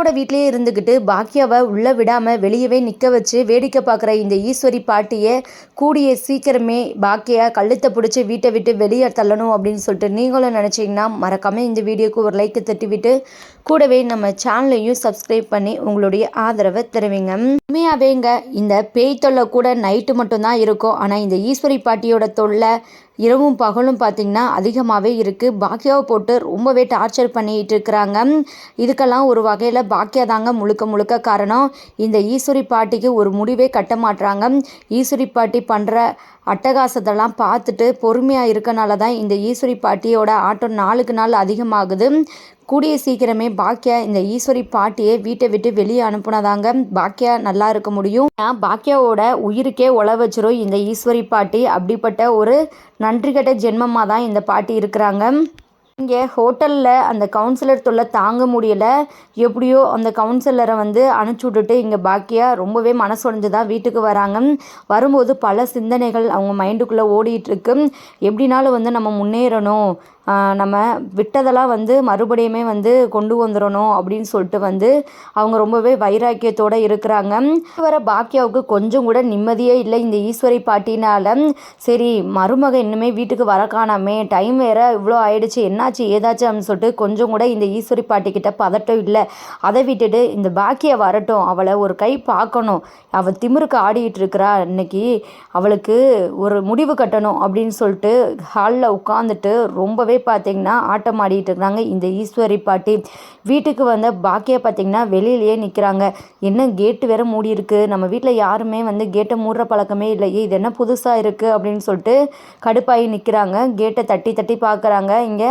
பாக்கியாவோட வீட்டிலேயே இருந்துக்கிட்டு பாக்கியாவை உள்ளே விடாமல் வெளியவே நிற்க வச்சு வேடிக்கை பார்க்குற இந்த ஈஸ்வரி பாட்டியை கூடிய சீக்கிரமே பாக்கியா கழுத்தை பிடிச்சி வீட்டை விட்டு வெளியே தள்ளணும் அப்படின்னு சொல்லிட்டு நீங்களும் நினச்சிங்கன்னா மறக்காமல் இந்த வீடியோக்கு ஒரு லைக்கை தட்டிவிட்டு கூடவே நம்ம சேனலையும் சப்ஸ்கிரைப் பண்ணி உங்களுடைய ஆதரவை தருவீங்க. உண்மையாவேங்க இந்த பேய் தொல்லை கூட நைட்டு மட்டும்தான் இருக்கும். ஆனால் இந்த ஈஸ்வரி பாட்டியோட தொல்லை இரவும் பகலும் பார்த்திங்கன்னா அதிகமாகவே இருக்குது பாக்கியாவை போட்டு ரொம்பவே டார்ச்சர் பண்ணிகிட்டு இருக்கிறாங்க. இதுக்கெல்லாம் ஒரு வகையில் பாக்கியா தாங்க முழுக்க முழுக்க காரணம். இந்த ஈஸ்வரி பாட்டிக்கு ஒரு முடிவே கட்ட மாட்டுறாங்க ஈஸ்வரி பாட்டி பண்ணுற அட்டகாசத்தெல்லாம் பார்த்துட்டு பொறுமையாக இருக்கனால தான் இந்த ஈஸ்வரி பாட்டியோட ஆட்டம் நாளுக்கு நாள் அதிகமாகுது. கூடிய சீக்கிரமே பாக்கியா இந்த ஈஸ்வரி பாட்டியை வீட்டை விட்டு வெளியே அனுப்புனதாங்க. பாக்கியா நல்லா இருக்க முடியும். பாக்கியாவோட உயிருக்கே உழ வச்சிரும் இந்த ஈஸ்வரி பாட்டி. அப்படிப்பட்ட ஒரு நன்றி கட்ட ஜென்மமாக தான் இந்த பாட்டி இருக்கிறாங்க. இங்கே ஹோட்டலில் அந்த கவுன்சிலர் தொல்லை தாங்க முடியலை. எப்படியோ அந்த கவுன்சிலரை வந்து அனுப்பிச்சி விட்டுட்டு இங்கே பாக்கியா ரொம்பவே மனசுடைஞ்சு தான் வீட்டுக்கு வராங்க. வரும்போது பல சிந்தனைகள் அவங்க மைண்டுக்குள்ளே ஓடிட்டுருக்கு எப்படினாலும் வந்து நம்ம முன்னேறணும். நம்ம விட்டதெல்லாம் வந்து மறுபடியுமே வந்து கொண்டு வந்துடணும் அப்படின்னு சொல்லிட்டு வந்து அவங்க ரொம்பவே வைராக்கியத்தோடு இருக்கிறாங்க. வர பாக்கியாவுக்கு கொஞ்சம் கூட நிம்மதியே இல்லை. இந்த ஈஸ்வரி பாட்டினால் சரி மருமக இன்னுமே வீட்டுக்கு வர காணாமே டைம் வேற இவ்வளோ ஆயிடுச்சு என்னாச்சு ஏதாச்சும் அப்படின்னு சொல்லிட்டு கொஞ்சம் கூட இந்த ஈஸ்வரி பாட்டிக்கிட்ட பதட்டம் இல்லை. அதை விட்டுட்டு இந்த பாக்கியை வரட்டும் அவளை ஒரு கை பார்க்கணும். அவள் திமிருக்கு ஆடிக்கிட்டு இருக்கிறா. இன்னைக்கு அவளுக்கு ஒரு முடிவு கட்டணும் அப்படின்னு சொல்லிட்டு ஹாலில் உட்காந்துட்டு ரொம்பவே பார்த்திங்கன்னா ஆட்டம் ஆடிட்டு இருக்கிறாங்க இந்த ஈஸ்வரி பாட்டி வீட்டுக்கு வந்த பாக்கியா பார்த்திங்கன்னா வெளியிலேயே நிற்கிறாங்க என்ன கேட்டு வேற மூடி இருக்குது நம்ம வீட்டில் யாருமே வந்து கேட்டை மூடுற பழக்கமே இல்லையே. இது என்ன புதுசாக இருக்குது அப்படின்னு சொல்லிட்டு கடுப்பாகி நிற்கிறாங்க கேட்டை தட்டி தட்டி பார்க்குறாங்க இங்கே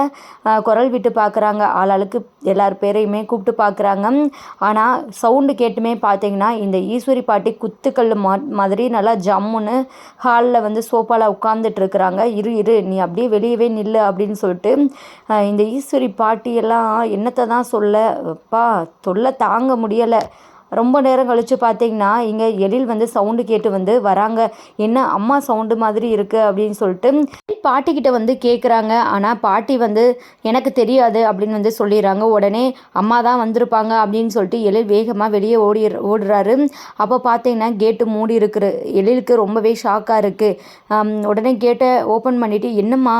குரல் விட்டு பார்க்குறாங்க ஆளாளுக்கு எல்லார் பேரையுமே கூப்பிட்டு பார்க்குறாங்க ஆனால் சவுண்டு கேட்டுமே பார்த்தீங்கன்னா இந்த ஈஸ்வரி பாட்டி குத்துக்கல் மா மாதிரி நல்லா ஜம்முன்னு ஹாலில் வந்து சோஃபாவில் உட்காந்துட்டு இருக்கிறாங்க. இரு இரு நீ அப்படியே வெளியவே நில்லு அப்படின்னு சொல்லிட்டு இந்த ஈஸ்வரி பாட்டியெல்லாம் என்னத்தை தான் சொல்ல? அப்பா தொல்லை தாங்க முடியலை. ரொம்ப நேரம் கழித்து பார்த்தீங்கன்னா இங்கே எழில் வந்து சவுண்டு கேட்டு வந்து வராங்க. என்ன அம்மா சவுண்டு மாதிரி இருக்குது அப்படின்னு சொல்லிட்டு பாட்டிக்கிட்ட வந்து கேட்குறாங்க ஆனால் பாட்டி வந்து எனக்கு தெரியாது அப்படின்னு வந்து சொல்லிடுறாங்க. உடனே அம்மா தான் வந்திருப்பாங்க அப்படின்னு சொல்லிட்டு எழில் வேகமாக வெளியே ஓடி ஓடுறாரு. அப்போ பார்த்தீங்கன்னா கேட்டு மூடி இருக்குது எழிலுக்கு ரொம்பவே ஷாக்காக இருக்குது உடனே கேட்டை ஓப்பன் பண்ணிவிட்டு என்னம்மா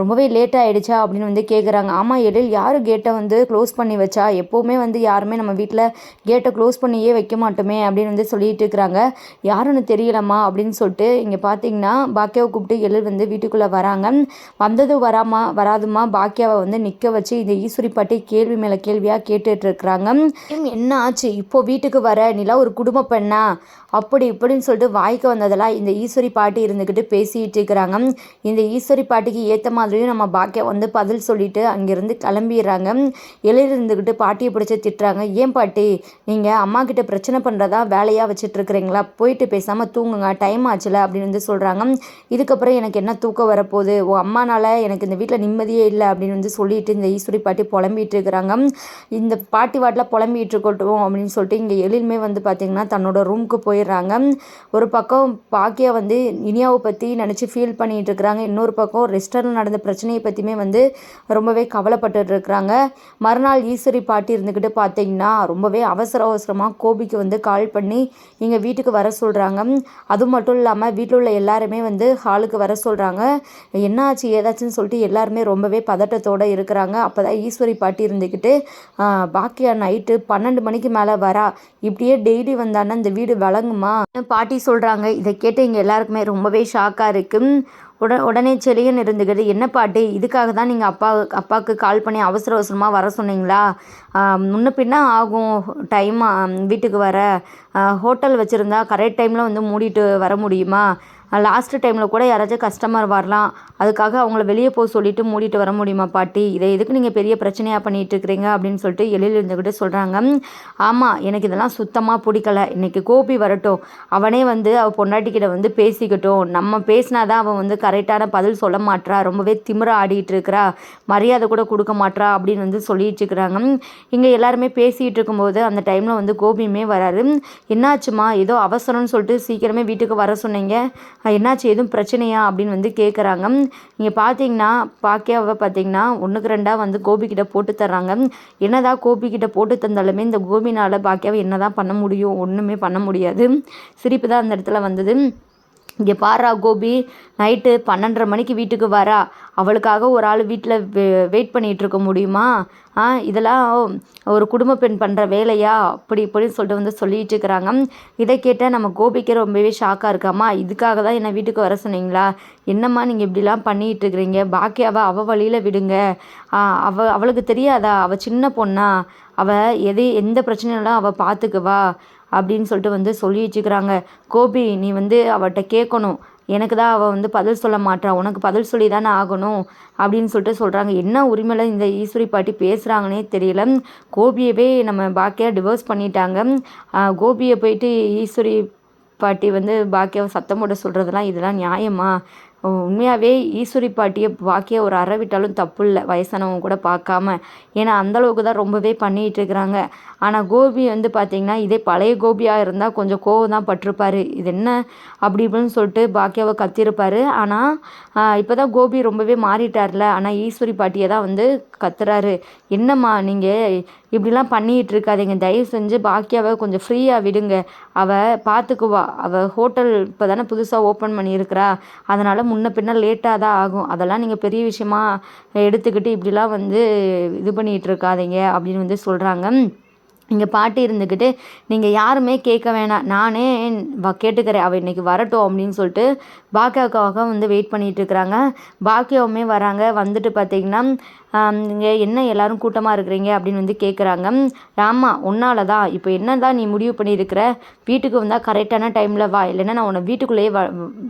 ரொம்பவே லேட் ஆகிடுச்சா அப்படின்னு வந்து கேட்குறாங்க ஆமாம் எழில் யார் கேட்டை வந்து க்ளோஸ் பண்ணி வச்சா? எப்போவுமே வந்து யாருமே நம்ம வீட்டில் கேட்டை க்ளோஸ் பண்ணியே வைக்க மாட்டோமே? அப்படின்னு வந்து சொல்லிட்டு இருக்கிறாங்க. யாருன்னு தெரியலம்மா அப்படின்னு சொல்லிட்டு இங்கே பார்த்தீங்கன்னா பாக்கியாவை கூப்பிட்டு எழில் வந்து வீட்டுக்குள்ளே வராங்க. வந்தது வராமா வராதுமா? பாக்கியாவை வந்து நிற்க வச்சு இந்த ஈஸ்வரி பாட்டி கேள்வி மேலே கேள்வியாக கேட்டுட்டு இருக்கிறாங்க என்ன ஆச்சு? இப்போ வீட்டுக்கு வர நிலா ஒரு குடும்ப பெண்ணா? அப்படி இப்படின்னு சொல்லிட்டு வாய்க்கு வந்ததெல்லாம் இந்த ஈஸ்வரி பாட்டி இருந்துக்கிட்டு பேசிகிட்டு இருக்கிறாங்க இந்த ஈஸ்வரி பாட்டிக்கு ஏற்ற மாதிரியும் நம்ம பாக்கியா வந்து பதில் சொல்லிட்டு அங்கேருந்து கிளம்பிடுறாங்க. எழுதிருந்துக்கிட்டு பாட்டியை பிடிச்சி திட்டுறாங்க. ஏன் பாட்டி நீங்கள் அம்மா கிட்ட பிரச்சனை பண்ணுறதா வேலையாக வச்சுட்டு இருக்கிறீங்களா போயிட்டு பேசாமல் தூங்குங்க. டைம் ஆச்சுல? அப்படின்னு வந்து சொல்கிறாங்க இதுக்கப்புறம் எனக்கு என்ன தூக்கம் வரப்போகுது. ஓ அம்மானால் எனக்கு இந்த வீட்டில் நிம்மதியே இல்லை அப்படின்னு வந்து சொல்லிட்டு இந்த ஈஸ்வரி பாட்டி புலம்பிகிட்டு இருக்கிறாங்க. இந்த பாட்டி வாட்டில் புலம்பிகிட்டு இருக்கட்டும் அப்படின்னு சொல்லிட்டு இங்கே எழிலுமே வந்து பார்த்திங்கன்னா தன்னோட ரூமுக்கு போயிடுறாங்க. ஒரு பக்கம் பாக்கியா வந்து இனியாவை பற்றி நினச்சி ஃபீல் பண்ணிகிட்டு இருக்கிறாங்க. இன்னொரு பக்கம் ரெஸ்டாரண்ட் நடந்த பிரச்சனையை பற்றியுமே வந்து ரொம்பவே கவலைப்பட்டு இருக்கிறாங்க. மறுநாள் ஈஸ்வரி பாட்டி இருந்துக்கிட்டு பார்த்தீங்கன்னா ரொம்பவே அவசர அவசரமாக கோபிக்கு வந்து கால் பண்ணி எங்கள் வீட்டுக்கு வர சொல்கிறாங்க அது மட்டும் இல்லாமல் வீட்டில் உள்ள எல்லாருமே வந்து ஹாலுக்கு வர சொல்கிறாங்க என்ன ஆச்சு ஏதாச்சுன்னு சொல்லிட்டு எல்லாருமே ரொம்பவே பதட்டத்தோடு இருக்கிறாங்க. அப்போ தான் ஈஸ்வரி பாட்டி இருந்துக்கிட்டு பாக்கியா நைட்டு பன்னெண்டு மணிக்கு மேலே வரா. இப்படியே டெய்லி வந்தான்னா இந்த வீடு வழங்குமா? பாட்டி சொல்கிறாங்க இதை கேட்டு இங்கே எல்லாருக்குமே ரொம்பவே ஷாக்காக இருக்குது உட உடனே செலியன் இருந்துக்கிட்டு என்ன பாட்டி இதுக்காக தான் நீங்கள் அப்பா அப்பாவுக்கு கால் பண்ணி அவசர அவசரமாக வர சொன்னீங்களா? முன்ன பின்ன ஆகும். டைம் வீட்டுக்கு வர. ஹோட்டல் வச்சுருந்தா கரெக்ட் டைமில் வந்து மூடிட்டு வர முடியுமா? லாஸ்ட்டு டைமில் கூட யாராச்சும் கஸ்டமர் வரலாம். அதுக்காக அவங்கள வெளியே போக சொல்லிவிட்டு மூடிட்டு வர முடியுமா பாட்டி? இதை எதுக்கு நீங்கள் பெரிய பிரச்சனையாக பண்ணிகிட்டு இருக்கிறீங்க அப்படின்னு சொல்லிட்டு எழில் இருந்துக்கிட்டு சொல்கிறாங்க ஆமாம் எனக்கு இதெல்லாம் சுத்தமாக பிடிக்கல. இன்றைக்கி கோபி வரட்டும். அவனே வந்து அவள் பொண்டாட்டிக்கிட்ட வந்து பேசிக்கட்டும். நம்ம பேசினா தான் அவன் வந்து கரெக்டான பதில் சொல்ல மாட்றா. ரொம்பவே திமிர ஆடிட்டு இருக்கிறா. மரியாதை கூட கொடுக்க மாட்றா அப்படின்னு வந்து சொல்லிட்டு இருக்கிறாங்க. இங்கே எல்லாருமே பேசிகிட்டு இருக்கும்போது அந்த டைமில் வந்து கோபியுமே வராரு. என்னாச்சுமா ஏதோ அவசரம்னு சொல்லிட்டு சீக்கிரமே வீட்டுக்கு வர சொன்னீங்க. என்னாச்சு? எதுவும் பிரச்சனையா? அப்படின்னு வந்து கேட்குறாங்க நீங்கள் பார்த்தீங்கன்னா பாக்கியாவை பார்த்தீங்கன்னா ஒன்றுக்கு ரெண்டாக வந்து கோபிக்கிட்ட போட்டு தர்றாங்க. என்னதான் கோபிக்கிட்ட போட்டு தந்தாலுமே இந்த கோபினால் பாக்கியாவை என்ன தான் பண்ண முடியும்? ஒன்றுமே பண்ண முடியாது. சிரிப்பு தான் அந்த இடத்துல வந்தது. இங்கே பாரா கோபி நைட்டு பன்னெண்டரை மணிக்கு வீட்டுக்கு வரா. அவளுக்காக ஒரு ஆள் வீட்டில் வெ வெயிட் பண்ணிகிட்டு இருக்க முடியுமா? ஆ இதெல்லாம் ஒரு குடும்ப பெண் பண்ணுற வேலையா? அப்படி இப்படின்னு சொல்லிட்டு வந்து சொல்லிட்டு இருக்கிறாங்க இதை கேட்டால் நம்ம கோபிக்கு ரொம்பவே ஷாக்காக இருக்காம்மா. இதுக்காக தான் என்னை வீட்டுக்கு வர சொன்னீங்களா? என்னம்மா நீங்கள் இப்படிலாம் பண்ணிகிட்டு இருக்கிறீங்க பாக்கியாவை அவள் வழியில் விடுங்க. அவ அவளுக்கு தெரியாதா? அவள் சின்ன பொண்ணா. அவள் எதை எந்த பிரச்சனையெல்லாம் அவள் பார்த்துக்குவா அப்படின்னு சொல்லிட்டு வந்து சொல்லி வச்சுக்கிறாங்க. கோபி நீ வந்து அவட்ட கேட்கணும். எனக்கு தான் அவள் வந்து பதில் சொல்ல மாட்டா. உனக்கு பதில் சொல்லி தானே ஆகணும் அப்படின்னு சொல்லிட்டு சொல்கிறாங்க என்ன உரிமையில் இந்த ஈஸ்வரி பாட்டி பேசுகிறாங்கன்னே தெரியல. கோபியவே நம்ம பாக்கியாக டிவோர்ஸ் பண்ணிட்டாங்க. கோபியை போயிட்டு ஈஸ்வரி பாட்டி வந்து பாக்கியாவை சத்தம் போட சொல்கிறதெல்லாம் இதெல்லாம் நியாயமா? உண்மையாகவே ஈஸ்வரி பாட்டியை பாக்கிய ஒரு அறவிட்டாலும் தப்பு இல்லை. வயசானவங்க கூட பார்க்காம. ஏன்னா அந்தளவுக்கு தான் ரொம்பவே பண்ணிகிட்டு இருக்கிறாங்க. ஆனால் கோபி வந்து பார்த்திங்கன்னா இதே பழைய கோபியாக இருந்தால் கொஞ்சம் கோவம் தான் பட்டிருப்பார். இது என்ன அப்படி இப்படின்னு சொல்லிட்டு பாக்கியாவை கத்திருப்பார். ஆனால் இப்போ தான் கோபி ரொம்பவே மாறிட்டார்ல. ஆனால் ஈஸ்வரி பாட்டியை தான் வந்து கத்துறாரு. என்னம்மா நீங்கள் இப்படிலாம் பண்ணிகிட்டு இருக்காதீங்க. தயவு செஞ்சு பாக்கியாவை கொஞ்சம் ஃப்ரீயாக விடுங்க. அவள் பார்த்துக்குவா அவள் ஹோட்டல் இப்போ தானே புதுசாக ஓப்பன் பண்ணியிருக்கிறா. அதனால் முன்ன பின்ன லேட்டாக தான் ஆகும். அதெல்லாம் நீங்கள் பெரிய விஷயமா எடுத்துக்கிட்டு இப்படிலாம் வந்து இது பண்ணிகிட்டு இருக்காதீங்க அப்படின்னு வந்து சொல்கிறாங்க இங்கே பாட்டி இருந்துக்கிட்டு நீங்கள் யாருமே கேட்க வேணாம். நானே வ கேட்டுக்கிறேன். அவள் இன்றைக்கி வரட்டும் அப்படின்னு சொல்லிட்டு பாக்கியாவுக்காக வந்து வெயிட் பண்ணிகிட்ருக்குறாங்க பாக்கியாவுமே வராங்க. வந்துட்டு பார்த்தீங்கன்னா இங்கே என்ன எல்லோரும் கூட்டமாக இருக்கிறீங்க அப்படின்னு வந்து கேட்குறாங்க ஆமாம் உன்னால தான். இப்போ என்ன தான் நீ முடிவு பண்ணியிருக்கிற? வீட்டுக்கு வந்தால் கரெக்டான டைமில் வா. இல்லைன்னா நான் உன்னை வீட்டுக்குள்ளேயே வ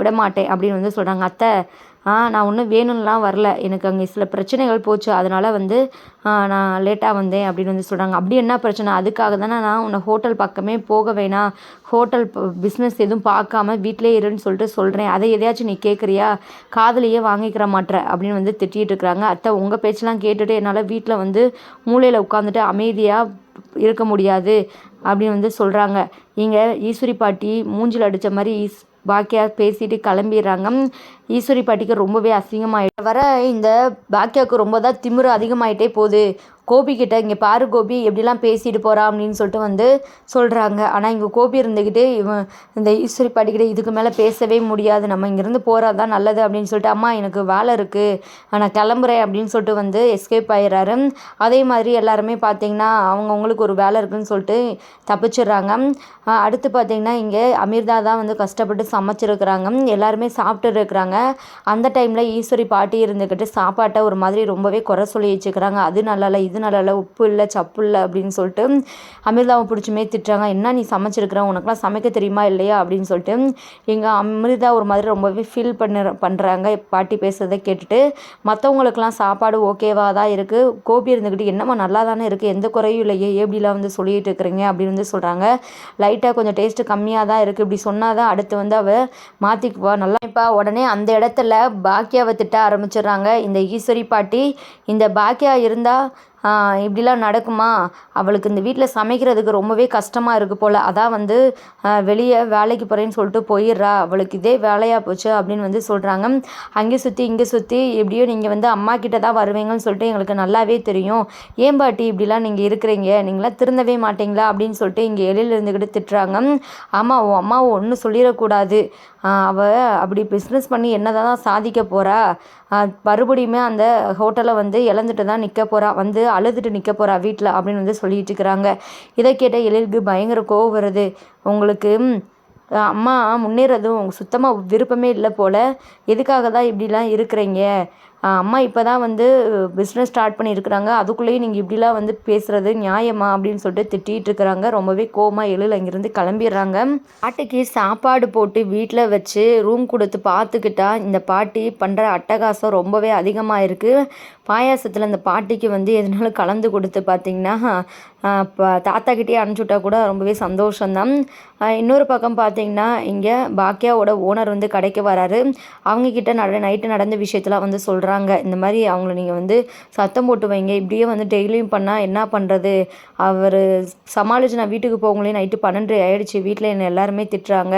விட மாட்டேன் அப்படின்னு வந்து சொல்கிறாங்க அத்தை நான் ஒன்றும் வேணும்லாம் வரல. எனக்கு அங்கே சில பிரச்சனைகள் போச்சு. அதனால் வந்து நான் லேட்டாக வந்தேன் அப்படின்னு வந்து சொல்கிறாங்க அப்படி என்ன பிரச்சனை? அதுக்காக தானே நான் உன்னை ஹோட்டல் பக்கமே போக வேணாம் ஹோட்டல் பிஸ்னஸ் எதுவும் பார்க்காம வீட்டிலே இருன்னு சொல்லிட்டு சொல்கிறேன் அதை எதையாச்சும் நீ கேட்குறியா காதலியே வாங்கிக்கிற மாட்டேற அப்படின்னு வந்து திட்டிகிட்டு இருக்கிறாங்க. அத்தை உங்கள் பேச்செலாம் கேட்டுட்டு என்னால் வீட்டில் வந்து மூலையில் உட்காந்துட்டு அமைதியாக இருக்க முடியாது அப்படின்னு வந்து சொல்கிறாங்க இங்கே ஈஸ்வரி பாட்டி மூஞ்சில் அடித்த மாதிரி ஈஸ் பாக்கியா பேசிட்டு கிளம்பிடுறாங்க. ஈஸ்வரி பாட்டிக்கு ரொம்பவே அசிங்கமாயிட்டு வர இந்த பாக்கியாவுக்கு ரொம்ப தான் திமிரு அதிகமாயிட்டே போகுது. கோபிக்கிட்ட இங்கே பாரு கோபி எப்படிலாம் பேசிட்டு போகிறா அப்படின்னு சொல்லிட்டு வந்து சொல்கிறாங்க ஆனால் இங்கே கோபி இருந்துக்கிட்டு இவன் இந்த ஈஸ்வரி பாட்டிக்கிட்ட இதுக்கு மேலே பேசவே முடியாது. நம்ம இங்கேருந்து போகிறா தான் நல்லது அப்படின்னு சொல்லிட்டு அம்மா எனக்கு வேலை இருக்குது நான் கிளம்புறேன் அப்படின்னு சொல்லிட்டு வந்து எஸ்கேப் ஆயிடுறாரு. அதே மாதிரி எல்லாருமே பார்த்தீங்கன்னா அவங்கவுங்களுக்கு ஒரு வேலை இருக்குதுன்னு சொல்லிட்டு தப்பிச்சிடுறாங்க. அடுத்து பார்த்தீங்கன்னா இங்கே அமிர்தா தான் வந்து கஷ்டப்பட்டு சமைச்சிருக்கிறாங்க. எல்லாருமே சாப்பிட்டு இருக்கிறாங்க. அந்த டைமில் ஈஸ்வரி பாட்டி இருந்துக்கிட்டு சாப்பாட்டை ஒரு மாதிரி ரொம்பவே குறை சொல்லி வச்சுக்கிறாங்க. அது நல்லா இது நல்லா உப்பு இல்லை சப்பு இல்லை அப்படின்னு சொல்லிட்டு அமிர்தாவை பிடிச்சுமே திட்டுறாங்க என்ன நீ சமைச்சிருக்கிற? உனக்குலாம் சமைக்க தெரியுமா இல்லையா? அப்படின்னு சொல்லிட்டு எங்கள் அமிர்தா ஒரு மாதிரி ரொம்பவே ஃபீல் பண்ண பண்ணுறாங்க பாட்டி பேசுகிறத கேட்டுட்டு மற்றவங்களுக்குலாம் சாப்பாடு ஓகேவாக தான் இருக்குது கோபி இருந்துக்கிட்டு என்னம்மா நல்லா தானே இருக்குது எந்த குறையும் இல்லையே. எப்படிலாம் வந்து சொல்லிட்டு இருக்கிறீங்க? அப்படின்னு வந்து சொல்கிறாங்க லைட்டாக கொஞ்சம் டேஸ்ட்டு கம்மியாக தான் இருக்குது இப்படி சொன்னால் தான் அடுத்து வந்து அவள் மாற்றிக்குவா நல்லா இப்போ உடனே அந்த இடத்துல பாக்கியாவை திட்ட ஆரம்பிச்சிடுறாங்க. இந்த ஈஸ்வரி பாட்டி இந்த பாக்கியா இருந்தால் இப்படிலாம் நடக்குமா? அவளுக்கு இந்த வீட்டில் சமைக்கிறதுக்கு ரொம்பவே கஷ்டமாக இருக்குது போல். அதான் வந்து வெளியே வேலைக்கு போகிறேன்னு சொல்லிட்டு போயிடுறா. அவளுக்கு இதே வேலையாக போச்சு அப்படின்னு வந்து சொல்கிறாங்க அங்கே சுற்றி இங்கே சுற்றி எப்படியோ நீங்கள் வந்து அம்மா கிட்ட தான் வருவீங்கன்னு சொல்லிட்டு எங்களுக்கு நல்லாவே தெரியும். ஏன் பாட்டி இப்படிலாம் நீங்கள் இருக்கிறீங்க? நீங்களாம் திருந்தவே மாட்டீங்களா? அப்படின்னு சொல்லிட்டு இங்கே எழில் இருந்துக்கிட்டு திட்டுறாங்க. ஆமாம் உன் அம்மா ஒன்றும் சொல்லிடக்கூடாது. அவள் அப்படி பிஸ்னஸ் பண்ணி என்ன தான் சாதிக்க போகிறா மறுபடியுமே அந்த ஹோட்டலை வந்து இழந்துட்டு தான் நிற்க போகிறா வந்து அழுதுட்டு நிற்க போகிறா வீட்டில் அப்படின்னு வந்து சொல்லிட்டு இருக்கிறாங்க. இதை கேட்ட எழிலுக்கு பயங்கர கோவம் வருது. உங்களுக்கு அம்மா முன்னேறதும் சுத்தமாக விருப்பமே இல்லை போல். எதுக்காக தான் இப்படிலாம் இருக்கிறீங்க? அம்மா இப்போ தான் வந்து பிஸ்னஸ் ஸ்டார்ட் பண்ணியிருக்கிறாங்க. அதுக்குள்ளேயே நீங்கள் இப்படிலாம் வந்து பேசுகிறது நியாயமா அப்படின்னு சொல்லிட்டு திட்டிகிட்டு இருக்கிறாங்க. ரொம்பவே கோவமாக எழுல இங்கேருந்து கிளம்பிடுறாங்க. பாட்டிக்கு சாப்பாடு போட்டு வீட்டில் வச்சு ரூம் கொடுத்து பார்த்துக்கிட்டா இந்த பாட்டி பண்ணுற அட்டகாசம் ரொம்பவே அதிகமாக இருக்குது பாயாசத்தில் அந்த பாட்டிக்கு வந்து எதனாலும் கலந்து கொடுத்து பார்த்திங்கன்னா இப்போ தாத்தாக்கிட்டே அனுப்பிச்சுட்டா கூட ரொம்பவே சந்தோஷம்தான். இன்னொரு பக்கம் பார்த்திங்கன்னா இங்கே பாக்கியாவோட ஓனர் வந்து கடைக்கு வராரு. அவங்கக்கிட்ட நட நைட்டு நடந்த விஷயத்தெலாம் வந்து சொல்கிறாங்க சொல்கிறாங்க இந்த மாதிரி அவங்கள நீங்கள் வந்து சத்தம் போட்டு வைங்க. இப்படியே வந்து டெய்லியும் பண்ணால் என்ன பண்ணுறது அவர் சமாளித்து நான் வீட்டுக்கு போகங்களே நைட்டு பன்னெண்டு ஆயிடுச்சு. வீட்டில் என்னை எல்லாருமே திட்டுறாங்க.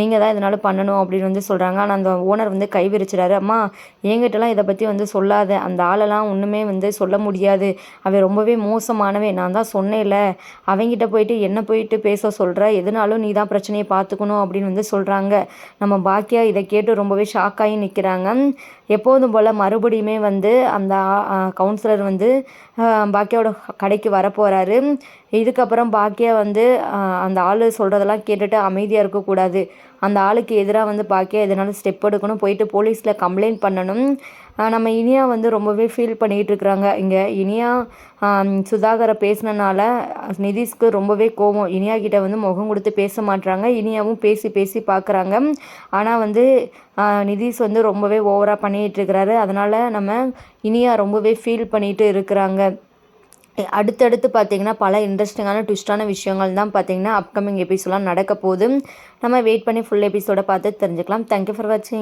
நீங்கள் தான் இதனால் பண்ணணும் அப்படின்னு வந்து சொல்கிறாங்க ஆனால் அந்த ஓனர் வந்து கை விரிச்சிடாரு அம்மா என்கிட்டலாம் இதை பற்றி வந்து சொல்லாத. அந்த ஆளெல்லாம் ஒன்றுமே வந்து சொல்ல முடியாது. அவன் ரொம்பவே மோசமானவன். நான் தான் சொன்னேன்ல. அவங்கிட்ட போயிட்டு என்ன போயிட்டு பேச சொல்கிற எதுனாலும் நீ தான் பிரச்சனையை பார்த்துக்கணும் அப்படின்னு வந்து சொல்கிறாங்க நம்ம பாக்கியா இதை கேட்டு ரொம்பவே ஷாக்காகி நிற்கிறாங்க எப்போதும் போல் மறுபடியுமே வந்து அந்த கவுன்சிலர் வந்து பாக்கியாவோட கடைக்கு வரப்போகிறாரு இதுக்கப்புறம் பாக்கியா வந்து அந்த ஆள் சொல்கிறதெல்லாம் கேட்டுட்டு அமைதியாக இருக்கக்கூடாது அந்த ஆளுக்கு எதிராக வந்து பாக்கியா எதனாலும் ஸ்டெப் எடுக்கணும். போயிட்டு போலீஸில் கம்ப்ளைண்ட் பண்ணணும். நம்ம இனியா வந்து ரொம்பவே ஃபீல் பண்ணிகிட்டு இருக்கிறாங்க. இங்கே இனியா சுதாகரை பேசினனால நிதிஷ்க்கு ரொம்பவே கோவம். இனியா கிட்ட வந்து முகம் கொடுத்து பேச மாட்டுறாங்க இனியாவும் பேசி பேசி பார்க்குறாங்க ஆனால் வந்து நிதிஷ் வந்து ரொம்பவே ஓவராக பண்ணிகிட்டு இருக்கிறாரு. அதனால் நம்ம இனியா ரொம்பவே ஃபீல் பண்ணிகிட்டு இருக்கிறாங்க. அடுத்தடுத்து பார்த்திங்கன்னா பல இன்ட்ரெஸ்டிங்கான ட்விஸ்டான விஷயங்கள் தான் பார்த்திங்கன்னா அப்கமிங் எபிசோடெலாம் நடக்க போகுது. நம்ம வெயிட் பண்ணி ஃபுல் எபிசோடை பார்த்து தெரிஞ்சுக்கலாம். தேங்க்யூ ஃபார் வாட்சிங்